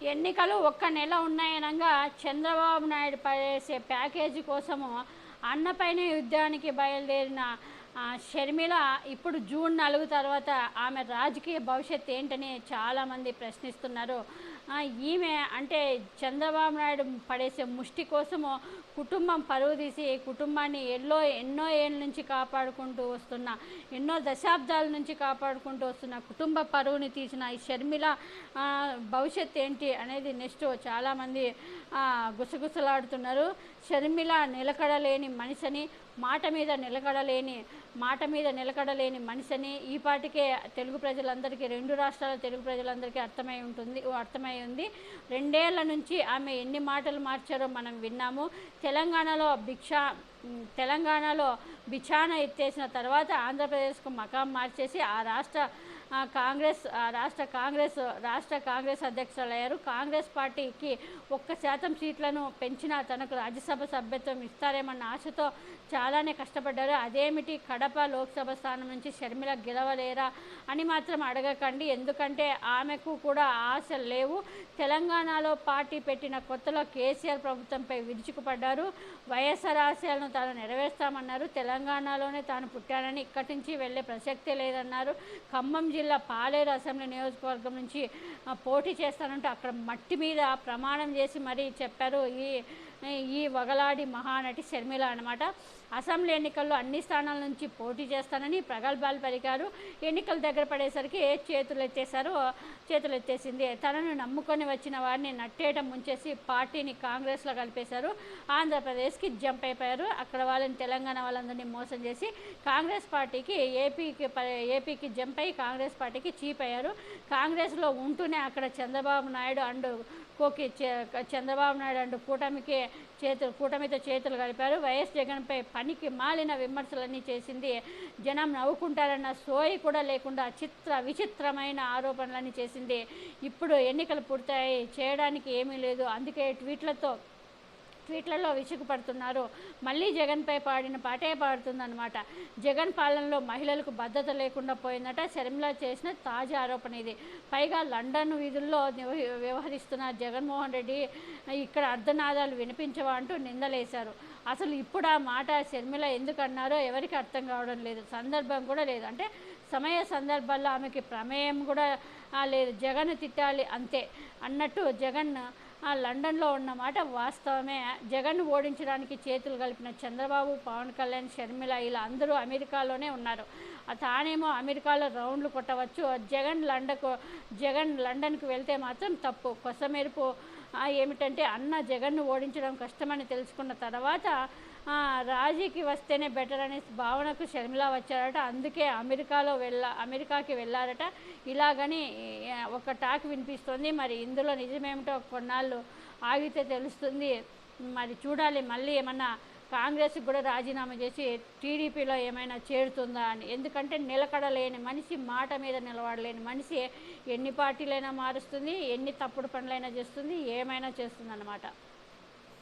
ఎన్నికలు ఒక్క నెల ఉన్నాయనగా చంద్రబాబు నాయుడు పడేసే ప్యాకేజీ కోసము అన్నపైన యుద్ధానికి బయలుదేరిన షర్మిల ఇప్పుడు జూన్ నాలుగు తర్వాత ఆమె రాజకీయ భవిష్యత్ ఏంటని చాలామంది ప్రశ్నిస్తున్నారు. ఈమె అంటే చంద్రబాబు నాయుడు పడేసే ముష్టి కోసము కుటుంబం పరువు తీసి కుటుంబాన్ని ఎన్నో ఎన్నో ఏళ్ళ నుంచి కాపాడుకుంటూ వస్తున్న ఎన్నో దశాబ్దాల నుంచి కాపాడుకుంటూ వస్తున్న కుటుంబ పరువుని తీసిన ఈ షర్మిల భవిష్యత్ ఏంటి అనేది నెక్స్ట్ చాలామంది గుసగుసలాడుతున్నారు. షర్మిల నిలకడలేని మనిషిని మాట మీద నిలకడలేని మాట మీద నిలకడలేని మనిషిని ఈపాటికే తెలుగు ప్రజలందరికీ రెండు రాష్ట్రాల తెలుగు ప్రజలందరికీ అర్థమై ఉంటుంది అర్థమై ఉంది. రెండేళ్ళ నుంచి ఆమె ఎన్ని మాటలు మార్చారో మనం విన్నాము. తెలంగాణలో భిక్ష తెలంగాణలో బిఛాన ఎత్తేసిన తర్వాత ఆంధ్రప్రదేశ్కు మకాం మార్చేసి ఆ రాష్ట్ర కాంగ్రెస్ రాష్ట్ర కాంగ్రెస్ రాష్ట్ర కాంగ్రెస్ అధ్యక్షులయ్యారు కాంగ్రెస్ పార్టీకి ఒక్క శాతం సీట్లను పెంచినా తనకు రాజ్యసభ సభ్యత్వం ఇస్తారేమన్న ఆశతో చాలానే కష్టపడ్డారు. అదేమిటి? కడప లోక్సభ స్థానం నుంచి షర్మిల గెలవలేరా అని మాత్రం అడగకండి. ఎందుకంటే ఆమెకు కూడా ఆశలు లేవు. తెలంగాణలో పార్టీ పెట్టిన కొత్తలో కేసీఆర్ ప్రభుత్వంపై విరుచుకుపడ్డారు. వైఎస్ఆర్ ఆశయాలను తాను నెరవేర్స్తామన్నారు. తెలంగాణలోనే తాను పుట్టానని ఇక్కడి నుంచి వెళ్ళే ప్రసక్తే లేదన్నారు. ఖమ్మం జిల్లా పాలేరు అసెంబ్లీ నియోజకవర్గం నుంచి పోటీ చేస్తానంటూ అక్కడ మట్టి మీద ప్రమాణం చేసి మరీ చెప్పారు. ఈ ఈ వగలాడి మహానటి షర్మిల అనమాట అసెంబ్లీ ఎన్నికల్లో అన్ని స్థానాల నుంచి పోటీ చేస్తానని ప్రగల్భాలు పలికారు. ఎన్నికల దగ్గర పడేసరికి చేతులు ఎత్తేశారు చేతులు ఎత్తేసింది. తనను నమ్ముకొని వచ్చిన వారిని నట్టేట ముంచేసి పార్టీని కాంగ్రెస్లో కలిపేశారు. ఆంధ్రప్రదేశ్కి జంప్ అయిపోయారు. అక్కడ వాళ్ళని తెలంగాణ వాళ్ళందరినీ మోసం చేసి కాంగ్రెస్ పార్టీకి ఏపీకి ప- ఏపీకి జంప్ అయి కాంగ్రెస్ పార్టీకి చీప్ అయ్యారు. కాంగ్రెస్లో ఉంటూనే అక్కడ చంద్రబాబు నాయుడు అండ్ కోకి చంద్రబాబు నాయుడు అండ్ కూటమికి చేతులు కూటమితో చేతులు కలిపారు. వైఎస్ జగన్పై పనికి మాలిన విమర్శలన్నీ చేసింది. జనం నవ్వుకుంటారన్న సోయి కూడా లేకుండా చిత్ర విచిత్రమైన ఆరోపణలన్నీ చేసింది. ఇప్పుడు ఎన్నికలు పూర్తయి చేయడానికి ఏమీ లేదు. అందుకే ట్వీట్లతో ట్వీట్లలో విసుగుపడుతున్నారు. మళ్ళీ జగన్పై పాడిన పాటే పాడుతుందన్నమాట. జగన్ పాలనలో మహిళలకు భద్రత లేకుండా పోయిందట. శర్మిల చేసిన తాజా ఆరోపణ ఇది. పైగా లండన్ వీధుల్లో వ్యవహరిస్తున్న జగన్మోహన్ రెడ్డి ఇక్కడ అర్ధనాదాలు వినిపించవా అంటూ నిందలేశారు. అసలు ఇప్పుడు ఆ మాట శర్మిల ఎందుకన్నారో ఎవరికి అర్థం కావడం లేదు. సందర్భం కూడా లేదు. అంటే సమయ సందర్భాల్లో ఆమెకి ప్రమేయం కూడా లేదు. జగన్ తిట్టాలి అంతే అన్నట్టు జగన్ లండన్లో ఉన్నమాట వాస్తవమే. జగన్ ఓడించడానికి చేతులు కలిపిన చంద్రబాబు పవన్ కళ్యాణ్ షర్మిల ఇలా అందరూ అమెరికాలోనే ఉన్నారు. తానేమో అమెరికాలో రౌండ్లు కొట్టవచ్చు. జగన్ లండన్కు జగన్ లండన్కు వెళ్తే మాత్రం తప్పు. కొసమెరుపు ఏమిటంటే అన్న జగన్ను ఓడించడం కష్టమని తెలుసుకున్న తర్వాత రాజీకి వస్తేనే బెటర్ అనే భావనకు షర్మిల వచ్చారట. అందుకే అమెరికాలో వెళ్ళ అమెరికాకి వెళ్ళారట. ఇలాగని ఒక టాక్ వినిపిస్తుంది. మరి ఇందులో నిజమేమిటో కొన్నాళ్ళు ఆగితే తెలుస్తుంది. మరి చూడాలి. మళ్ళీ ఏమన్నా కాంగ్రెస్కి కూడా రాజీనామా చేసి టీడీపీలో ఏమైనా చేరుతుందా అని. ఎందుకంటే నిలకడలేని మనిషి మాట మీద నిలబడలేని మనిషి ఎన్ని పార్టీలైనా మారుస్తుంది ఎన్ని తప్పుడు పనులైనా చేస్తుంది ఏమైనా చేస్తుంది అన్నమాట